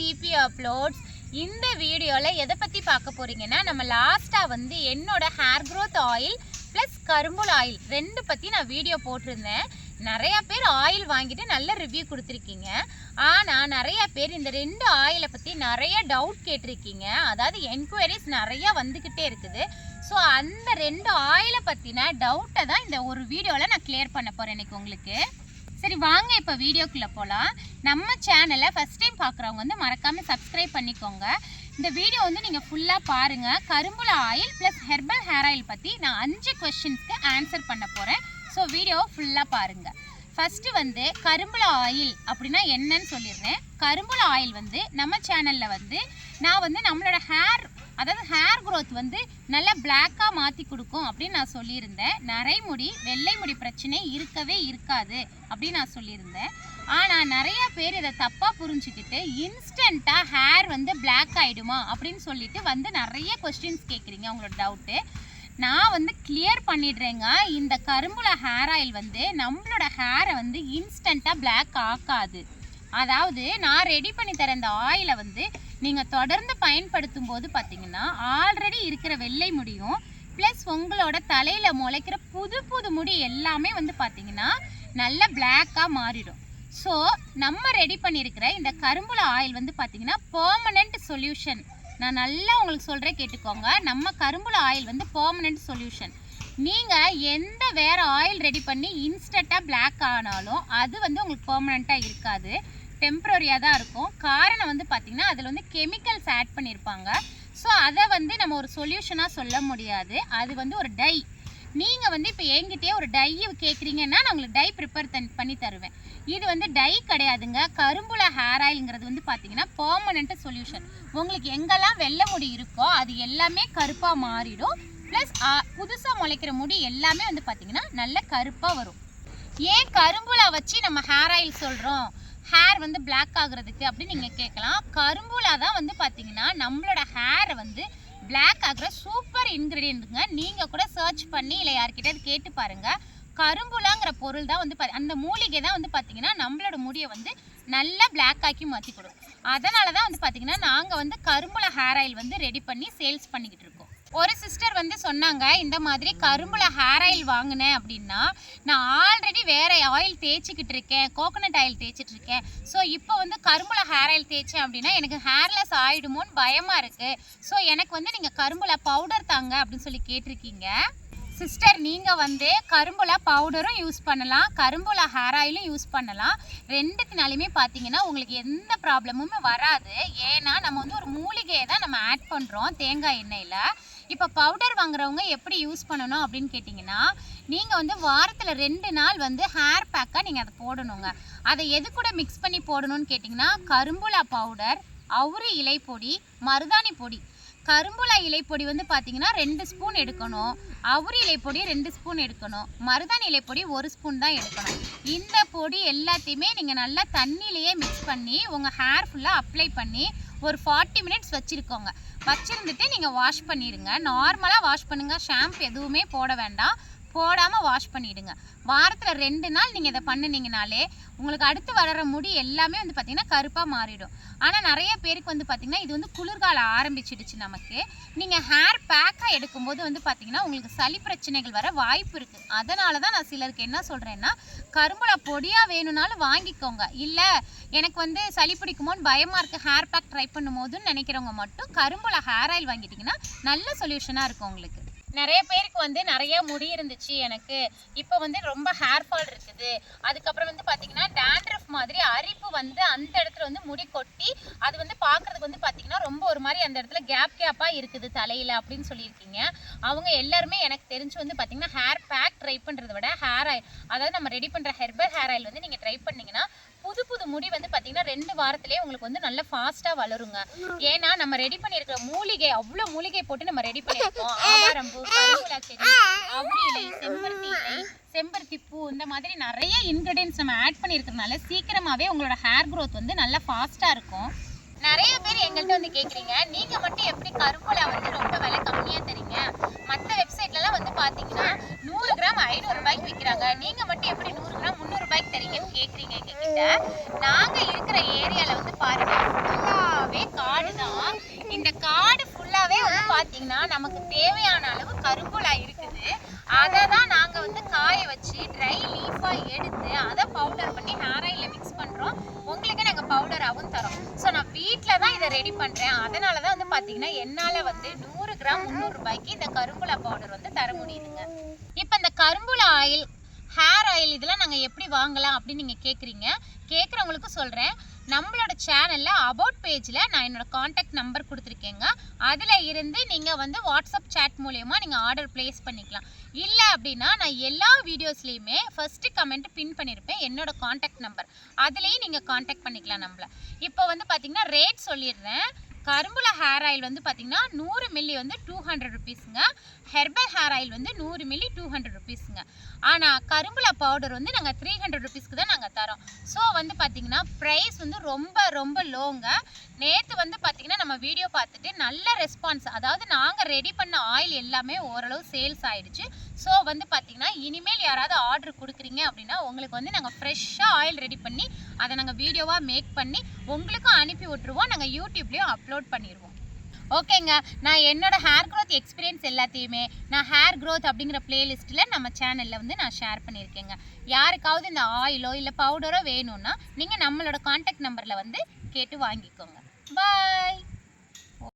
DP uploads இந்த வீடியோவில் எதை பற்றி பார்க்க போகிறீங்கன்னா நம்ம லாஸ்ட்டாக வந்து என்னோட ஹேர் க்ரோத் ஆயில் ப்ளஸ் கரும்புல் ஆயில் ரெண்டு பற்றி நான் வீடியோ போட்டிருந்தேன். நிறையா பேர் ஆயில் வாங்கிட்டு நல்ல ரிவ்யூ கொடுத்துருக்கீங்க. ஆனால் நிறையா பேர் இந்த ரெண்டு ஆயிலை பற்றி நிறைய டவுட் கேட்டிருக்கீங்க. அதாவது என்கொயரிஸ் நிறையா வந்துக்கிட்டே இருக்குது. ஸோ அந்த ரெண்டு ஆயிலை பற்றின டவுட்டை தான் இந்த ஒரு வீடியோவில் நான் கிளியர் பண்ண போகிறேன் இன்னைக்கு உங்களுக்கு. சரி வாங்க இப்போ வீடியோக்குள்ளே போகலாம் நம்ம சேனலை ஃபஸ்ட் டைம் பார்க்குறவங்க வந்து மறக்காமல் சப்ஸ்கிரைப் பண்ணிக்கோங்க. இந்த வீடியோ வந்து நீங்கள் ஃபுல்லாக பாருங்கள் கரும்புல oil plus herbal hair oil பற்றி நான் அஞ்சு கொஷின்ஸ்க்கு ஆன்சர் பண்ண போகிறேன் ஸோ வீடியோ ஃபுல்லாக பாருங்கள் ஃபஸ்ட்டு வந்து கரும்புல ஆயில் அப்படின்னா என்னன்னு சொல்லிடுறேன். கரும்புல ஆயில் வந்து நம்ம சேனலில் வந்து நான் வந்து நம்மளோட ஹேர் அதாவது ஹேர் க்ரோத் வந்து நல்லா பிளாக்காக மாற்றி கொடுக்கும் அப்படின்னு நான் சொல்லியிருந்தேன். நரைமுடி வெள்ளை முடி பிரச்சனை இருக்கவே இருக்காது அப்படின்னு நான் சொல்லியிருந்தேன். ஆனால் நிறைய பேர் இதை தப்பாக புரிஞ்சுக்கிட்டு இன்ஸ்டண்ட்டாக ஹேர் வந்து பிளாக் ஆகிடுமா அப்படின்னு சொல்லிட்டு வந்து நிறைய கொஸ்டின்ஸ் கேட்குறீங்க அவங்களோட டவுட்டு நான் வந்து கிளியர் பண்ணிடுறேங்க. இந்த கரும்புல ஹேர் ஆயில் வந்து நம்மளோட ஹேரை வந்து இன்ஸ்டண்ட்டாக பிளாக் ஆக்காது. அதாவது நான் ரெடி பண்ணி தர இந்த ஆயிலை வந்து நீங்கள் தொடர்ந்து பயன்படுத்தும் போது பார்த்தீங்கன்னா ஆல்ரெடி இருக்கிற வெள்ளை முடியும். ப்ளஸ் உங்களோட தலையில் முளைக்கிற புது புது முடி எல்லாமே வந்து பார்த்தீங்கன்னா நல்ல பிளாக்காக மாறிடும். ஸோ நம்ம ரெடி பண்ணியிருக்கிற இந்த கரும்புல ஆயில் வந்து பார்த்தீங்கன்னா பெர்மனண்ட் சொல்யூஷன் நான் நல்லா உங்களுக்கு சொல்கிறேன் கேட்டுக்கோங்க. நம்ம கரும்புல ஆயில் வந்து பெர்மனண்ட் சொல்யூஷன் நீங்கள் எந்த வேறு ஆயில் ரெடி பண்ணி இன்ஸ்டண்ட்டாக பிளாக் ஆனாலும் அது வந்து உங்களுக்கு பெர்மனண்ட்டாக இருக்காது. டெம்ப்ரரியாக தான் இருக்கும். காரணம் வந்து பார்த்திங்கன்னா அதில் வந்து கெமிக்கல்ஸ் ஆட் பண்ணியிருப்பாங்க ஸோ அதை வந்து நம்ம ஒரு சொல்யூஷனாக சொல்ல முடியாது. அது வந்து ஒரு டை நீங்கள் வந்து இப்போ என்கிட்டயே ஒரு டை கேட்குறீங்கன்னா நான் உங்களுக்கு டை ப்ரிப்பேர் தன் பண்ணி தருவேன். இது வந்து டை கிடையாதுங்க. கரும்புல ஹேர் ஆயில்ங்கிறது வந்து பார்த்தீங்கன்னா பர்மனெண்ட்டு சொல்யூஷன் உங்களுக்கு எங்கெல்லாம் வெள்ளை முடி இருக்கோ அது எல்லாமே கருப்பாக மாறிடும். ப்ளஸ் புதுசாக முளைக்கிற முடி எல்லாமே வந்து பார்த்தீங்கன்னா நல்ல கருப்பாக வரும். ஏன் கரும்புலா வச்சு நம்ம ஹேர் ஆயில் சொல்கிறோம் ஹேர் வந்து பிளாக் ஆகுறதுக்கு அப்படின்னு நீங்கள் கேட்கலாம். கரும்புலா தான் வந்து பார்த்தீங்கன்னா நம்மளோட ஹேரை வந்து பிளாக் ஆகிற சூப்பர் இன்க்ரீடியன்ட்டுங்க நீங்கள் கூட சர்ச் பண்ணி இல்லை யார்கிட்டயாவது கேட்டு பாருங்கள் கரும்புலாங்கிற பொருள் தான் வந்து பா- அந்த மூலிகை தான் வந்து பார்த்தீங்கன்னா நம்மளோட முடியை வந்து நல்லா பிளாக் ஆக்கி மாற்றி கொடுக்கும். அதனால தான் வந்து பார்த்தீங்கன்னா நாங்கள் வந்து கரும்புல ஹேர் ஆயில் வந்து ரெடி பண்ணி சேல்ஸ் பண்ணிக்கிட்டு இருக்கோம். ஒரு சிஸ்டர் வந்து சொன்னாங்க இந்த மாதிரி கரும்புல ஹேர் ஆயில் வாங்கினேன் அப்படின்னா நான் ஆல்ரெடி வேற ஆயில் தேய்ச்சிக்கிட்டு இருக்கேன் கோகனட் ஆயில் தேய்ச்சிட்டு இருக்கேன். ஸோ இப்போ வந்து கரும்புல ஹேர் ஆயில் தேய்ச்சேன் அப்படின்னா எனக்கு ஹேர்லெஸ் ஆயிடுமோன்னு பயமா இருக்கு. ஸோ எனக்கு வந்து நீங்கள் கரும்புல பவுடர் தாங்க அப்படின்னு சொல்லி கேட்டிருக்கீங்க. சிஸ்டர் நீங்கள் வந்து கரும்புல பவுடரும் யூஸ் பண்ணலாம். கரும்புல ஹேர் ஆயிலும் யூஸ் பண்ணலாம். ரெண்டுத்தினாலுமே பார்த்தீங்கன்னா உங்களுக்கு எந்த ப்ராப்ளமுமே வராது. ஏன்னா நம்ம வந்து ஒரு மூலிகையை தான் நம்ம ஆட் பண்ணுறோம் தேங்காய் எண்ணெயில். இப்போ பவுடர் வாங்குறவங்க எப்படி யூஸ் பண்ணணும் அப்படின்னு கேட்டிங்கன்னா நீங்கள் வந்து வாரத்தில் ரெண்டு நாள் வந்து ஹேர் பேக்காக நீங்கள் அதை போடணுங்க. அதை எது கூட மிக்ஸ் பண்ணி போடணும்னு கேட்டிங்கன்னா கரும்புலா பவுடர் அவுரி இலை பொடி மருதாணி பொடி. கரும்புலா இலைப்பொடி வந்து பார்த்தீங்கன்னா ரெண்டு ஸ்பூன் எடுக்கணும். அவுரி இலைப்பொடி ரெண்டு ஸ்பூன் எடுக்கணும். மருதாணி இலைப்பொடி ஒரு ஸ்பூன் தான் எடுக்கணும். இந்த பொடி எல்லாத்தையுமே நீங்கள் நல்லா தண்ணியிலையே மிக்ஸ் பண்ணி உங்கள் ஹேர் ஃபுல்லாக அப்ளை பண்ணி ஒரு ஃபார்ட்டி மினிட்ஸ் வச்சுருக்கோங்க. வச்சுருந்துட்டு நீங்கள் வாஷ் பண்ணிடுங்க நார்மலாக வாஷ் பண்ணுங்கள் ஷாம்பு எதுவுமே போட வேண்டாம். போடாமல் வாஷ் பண்ணிவிடுங்க வாரத்தில் ரெண்டு நாள் நீங்கள் இதை பண்ணினீங்கனாலே உங்களுக்கு அடுத்து வளர முடி எல்லாமே வந்து பார்த்திங்கன்னா கருப்பாக மாறிடும். ஆனால் நிறைய பேருக்கு வந்து பார்த்திங்கன்னா இது வந்து குளிர்காலம் ஆரம்பிச்சிடுச்சு நமக்கு. நீங்கள் ஹேர் பேக்காக எடுக்கும்போது வந்து பார்த்திங்கன்னா உங்களுக்கு சளி பிரச்சனைகள் வர வாய்ப்பு இருக்குது அதனால தான் நான் சிலருக்கு என்ன சொல்கிறேன்னா கரும்புல பொடியாக வேணும்னாலும் வாங்கிக்கோங்க. இல்லை எனக்கு வந்து சளி பிடிக்குமோன்னு பயமாக இருக்குது ஹேர் பேக் ட்ரை பண்ணும் போதுன்னு நினைக்கிறவங்க மட்டும் கரும்புல ஹேர் ஆயில் வாங்கிட்டிங்கன்னா நல்ல சொல்யூஷனாக இருக்கும் உங்களுக்கு. நிறைய பேருக்கு வந்து நிறைய முடி இருந்துச்சு எனக்கு. இப்போ வந்து ரொம்ப ஹேர் ஃபால் இருக்குது. அதுக்கப்புறம் வந்து பார்த்தீங்கன்னா டேண்ட்ரஃப் மாதிரி அரிப்பு வந்து அந்த இடத்துல வந்து முடி கொட்டி அது வந்து பார்க்குறதுக்கு வந்து பார்த்தீங்கன்னா ரொம்ப ஒரு மாதிரி அந்த இடத்துல கேப் கேப்பாக இருக்குது தலையில் அப்படின்னு சொல்லியிருக்கீங்க. அவங்க எல்லாருமே எனக்கு தெரிஞ்சு வந்து பார்த்தீங்கன்னா ஹேர் பேக் ட்ரை பண்ணுறத விட ஹேர் ஆயில் அதாவது நம்ம ரெடி பண்ணுற ஹெர்பல் ஹேர் ஆயில் வந்து நீங்கள் ட்ரை பண்ணீங்கன்னா புது புது முடி வந்து பார்த்தீங்கன்னா ரெண்டு வாரத்திலேயே உங்களுக்கு வந்து நல்லா ஃபாஸ்ட்டாக வளருங்க. ஏன்னா நம்ம ரெடி பண்ணியிருக்கிற மூலிகை அவ்வளோ மூலிகை போட்டு நம்ம ரெடி பண்ணியிருக்கோம் ஆவாரம்பூ கருவேல செடி அவரி இலை செம்பருத்தி இலை செம்பருத்தி பூ இந்த மாதிரி நிறைய இன்க்ரீடியன்ஸ் நம்ம ஆட் பண்ணியிருக்கிறதுனால சீக்கிரமாகவே உங்களோட ஹேர் க்ரோத் வந்து நல்லா ஃபாஸ்ட்டாக இருக்கும். நிறைய பேர் எங்கள்கிட்ட வந்து கேட்குறீங்க நீங்க மட்டும் எப்படி கரும்புல வந்து ரொம்ப விலை கம்மியா தரீங்க? மற்ற வெப்சைட்லலாம் வந்து பாத்தீங்கன்னா நூறு கிராம் ஐநூறு ரூபாய்க்கு விற்கிறாங்க நீங்க மட்டும் எப்படி நூறு கிராம் முந்நூறு ரூபாய்க்கு தரீங்கன்னு கேட்குறீங்க எங்ககிட்ட? நாங்க இருக்கிற ஏரியால வந்து பாருங்க ஃபுல்லாகவே காடு தான் இந்த காடு ஃபுல்லாவே வந்து பாத்தீங்கன்னா நமக்கு தேவையான அளவு கரும்புலா இருக்குது. ரெடி பண்ணுறேன் அதனால தான் வந்து பார்த்தீங்கன்னா என்னால் வந்து நூறு கிராம் முந்நூறு ரூபாய்க்கு இந்த கரும்புலா பவுடர் வந்து தர முடியுதுங்க. இப்போ இந்த கரும்புலா ஆயில் ஹேர் ஆயில் இதெல்லாம் நாங்கள் எப்படி வாங்கலாம் அப்படின்னு நீங்கள் கேட்குறீங்க கேட்குறவங்களுக்கு சொல்கிறேன் நம்மளோட சேனலில் அபவுட் பேஜில் நான் என்னோட காண்டாக்ட் நம்பர் கொடுத்துருக்கேங்க. அதில் இருந்து நீங்கள் வந்து வாட்ஸ்அப் சேட் மூலயமா நீங்கள் ஆர்டர் ப்ளேஸ் பண்ணிக்கலாம். இல்லை அப்படின்னா நான் எல்லா வீடியோஸ்லேயுமே ஃபஸ்ட்டு கமெண்ட் பின் பண்ணியிருப்பேன் என்னோட காண்டாக்ட் நம்பர் அதுலேயும் நீங்கள் காண்டாக்ட் பண்ணிக்கலாம் நம்மள. இப்போ வந்து பார்த்திங்கன்னா ரேட் சொல்லிடுறேன். கரும்புல ஹேர் ஆயில் வந்து பார்த்தீங்கன்னா நூறு மில்லி வந்து டூ ஹண்ட்ரட் ருபீஸுங்க ஹெர்பல் ஹேர் ஆயில் வந்து நூறு மில்லி டூ ஹண்ட்ரட் ருபீஸுங்க ஆனால் கரும்புல பவுடர் வந்து நாங்கள் த்ரீ ஹண்ட்ரட் ருபீஸ்க்கு தான் நாங்கள் தரோம். ஸோ வந்து பார்த்தீங்கன்னா ப்ரைஸ் வந்து ரொம்ப ரொம்ப லோங்க நேற்று வந்து பார்த்தீங்கன்னா நம்ம வீடியோ பார்த்துட்டு நல்ல ரெஸ்பான்ஸ் அதாவது நாங்கள் ரெடி பண்ண ஆயில் எல்லாமே ஓரளவு சேல்ஸ் ஆகிடுச்சு ஸோ வந்து பார்த்தீங்கன்னா இனிமேல் யாராவது ஆர்டர் கொடுக்குறீங்க அப்படின்னா உங்களுக்கு வந்து நாங்கள் ஃப்ரெஷ்ஷாக ஆயில் ரெடி பண்ணி அதை நாங்கள் வீடியோவாக மேக் பண்ணி உங்களுக்கும் அனுப்பி விட்ருவோம் நாங்கள் யூடியூப்லேயும் அப்லோட் பண்ணிடுவோம் ஓகேங்க நான் என்னோட ஹேர் க்ரோத் எக்ஸ்பீரியன்ஸ் எல்லாத்தையுமே நான் ஹேர் க்ரோத் அப்படிங்கிற பிளேலிஸ்ட்டில் நம்ம சேனலில் வந்து நான் ஷேர் பண்ணியிருக்கேங்க. யாருக்காவது இந்த ஆயிலோ இல்லை பவுடரோ வேணும்னா நீங்கள் நம்மளோட காண்டாக்ட் நம்பரில் வந்து கேட்டு வாங்கிக்கோங்க. பாய்